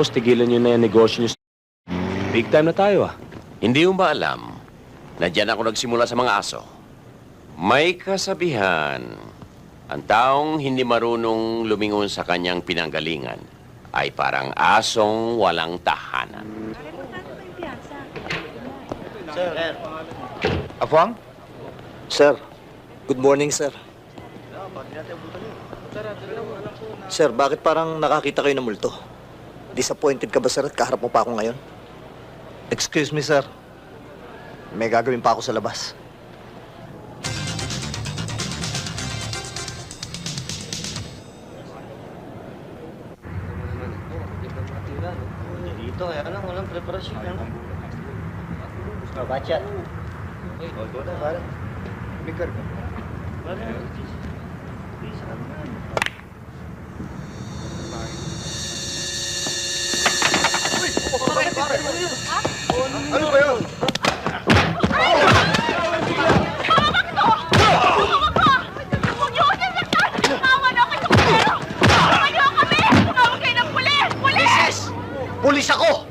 boss, tigilan nyo na yung negosyo nyo. Big time na tayo ah. Hindi mo ba alam na dyan ako nagsimula sa mga aso? May kasabihan, ang taong hindi marunong lumingon sa kanyang pinanggalingan ay parang asong walang tahanan. Afwang? Sir, good morning, sir. Sir, bakit parang nakakita kayo ng multo? Disappointed ka ba, sir, at kaharap mo pa ako ngayon? Excuse me, sir. May gagawin pa ako sa labas. Dito, kaya lang, walang preparasyon. Ano? Babat yan. Oh, ito na, parang. Bigger ka. Tumawag kayo ng pulis! Ako!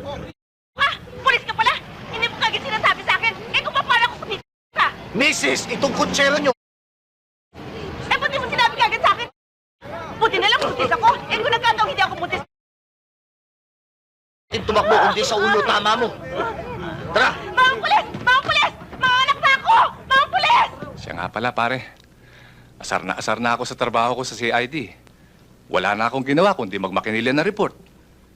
Ah! Pulis ka pala! Hindi mo kagad sinasabi sa akin! Eh kung pa paano kung kumita! Mrs., itong kutsero nyo! Eh ba't di mo sinabi kagad sa akin? Buti na lang buntis ako! Eh kung nagkataong hindi ako buntis... Tumakbo kundi sa ulo tama mo. Tara! Mga pulis! Mga pulis! Mga anak na ako! Mga pulis! Siya nga pala, pare. Asar na asar na ako sa trabaho ko sa CID. Wala na akong ginawa kundi magmakinilya na report.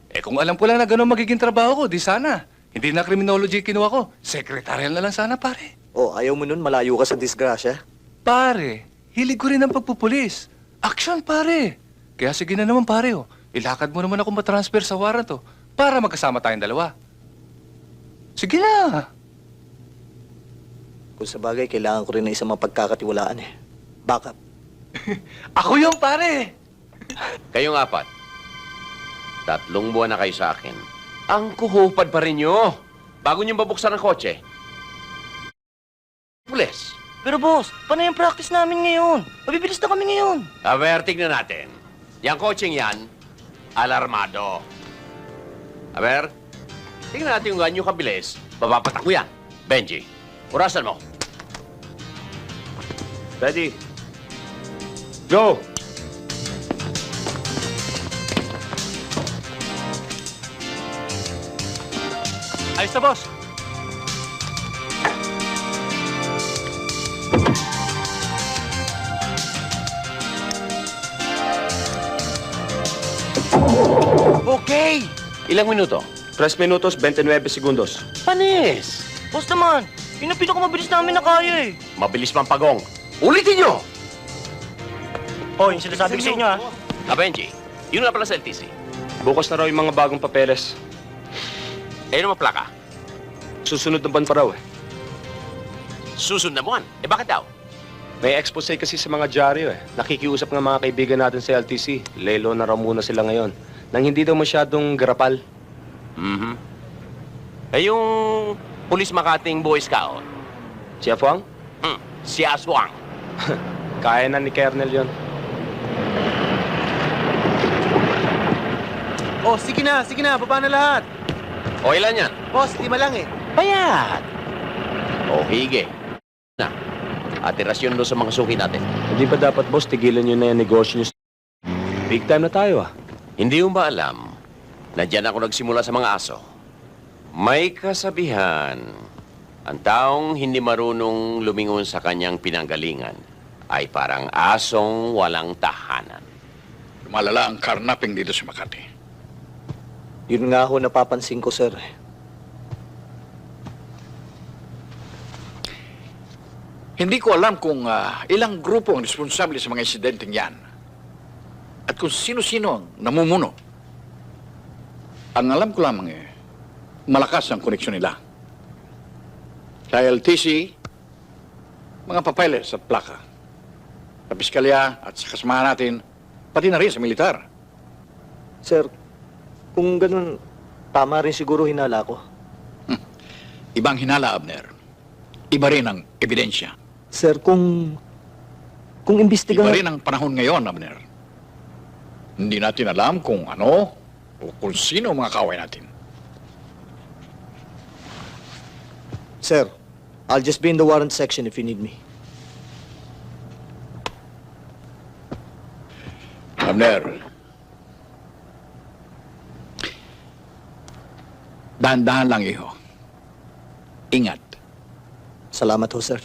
Eh kung alam ko lang na gano'n magiging trabaho ko, di sana. Hindi na criminology kinuha ko. Secretarial na lang sana, pare. Oh, ayaw mo nun, malayo ka sa disgrasya. Pare, hilig ko rin ang pagpupulis. Action, pare. Kaya sige na naman, pare. Oh. Ilakad mo naman ako matransfer sa warrant, oh, para magkasama tayong dalawa. Sige na. Kung sa bagay, kailangan ko rin ng isang mapagkakatiwalaan eh. Backup. Ako yung pare. Kayong apat, tatlong buwan na kayo sa akin. Ang kuhupad pa rin nyo. Bago nyo babuksan ang kotse. Pulis. Pero boss, paano yung practice namin ngayon? Mabibilis na kami ngayon. Aber, tignan natin. Yang coaching yan, alarmado. Aber, tignan natin kung ganyo kabilis. Babapatak mo yan. Benji, orasan mo. Ready? Go! Ayos na, boss. Ilang minuto? 3 minutos, 29 segundos. Panis! Boss naman, yun ang pinakamabilis namin na kaya eh. Mabilis man pagong. Ulitin nyo! Oh, yung sinasabi ko sa inyo ah. Ah, Benji, yun na pala sa LTC. Bukas na raw yung mga bagong papeles. Eh, ano plaka? Susunod na buwan pa raw eh. Susunod na buwan. Eh, bakit daw? May expose kasi sa mga dyaryo eh. Nakikiusap ng mga kaibigan natin sa LTC. Lelo na raw muna sila ngayon. Nang hindi daw masyadong garapal. Mhm. Eh, yung pulis Makating Boy Scout, Si Afuang, hmm, si Aswang. kaya na ni Kernel yon. Oh, sige na, sige na, baba na lahat. O, ilan yan? Boss, lima lang eh. Bayad. O, hige. Na. Atirasyon doon sa mga suki natin. Hindi ba dapat boss, tigilan nyo na yung negosyo nyo? Big time na tayo ah. Hindi mo ba alam na dyan ako nagsimula sa mga aso? May kasabihan, ang taong hindi marunong lumingon sa kanyang pinanggalingan ay parang asong walang tahanan. Malala ang carnapping dito sa Makati. Yun nga ho napapansin ko, sir. Hindi ko alam kung ah, ilang grupo ang responsable sa mga insidenteng yan. Kung sino-sino ang namumuno. Ang alam ko lamang eh, malakas ang koneksyon nila. Sa LTC, mga papeles at plaka. Sa piskalya at sa kasamahan natin, pati na rin sa militar. Sir, kung ganun, tama rin siguro hinala ko. Ibang hinala, Abner. Iba rin ang ebidensya. Sir, kung... Kung imbestigahan... Iba rin ang panahon ngayon, Abner. Hindi natin alam kung ano o kung sino mga kaway natin. Sir, I'll just be in the warrant section if you need me. Abner. Dahan-dahan lang, iho. Ingat. Salamat ho, sir.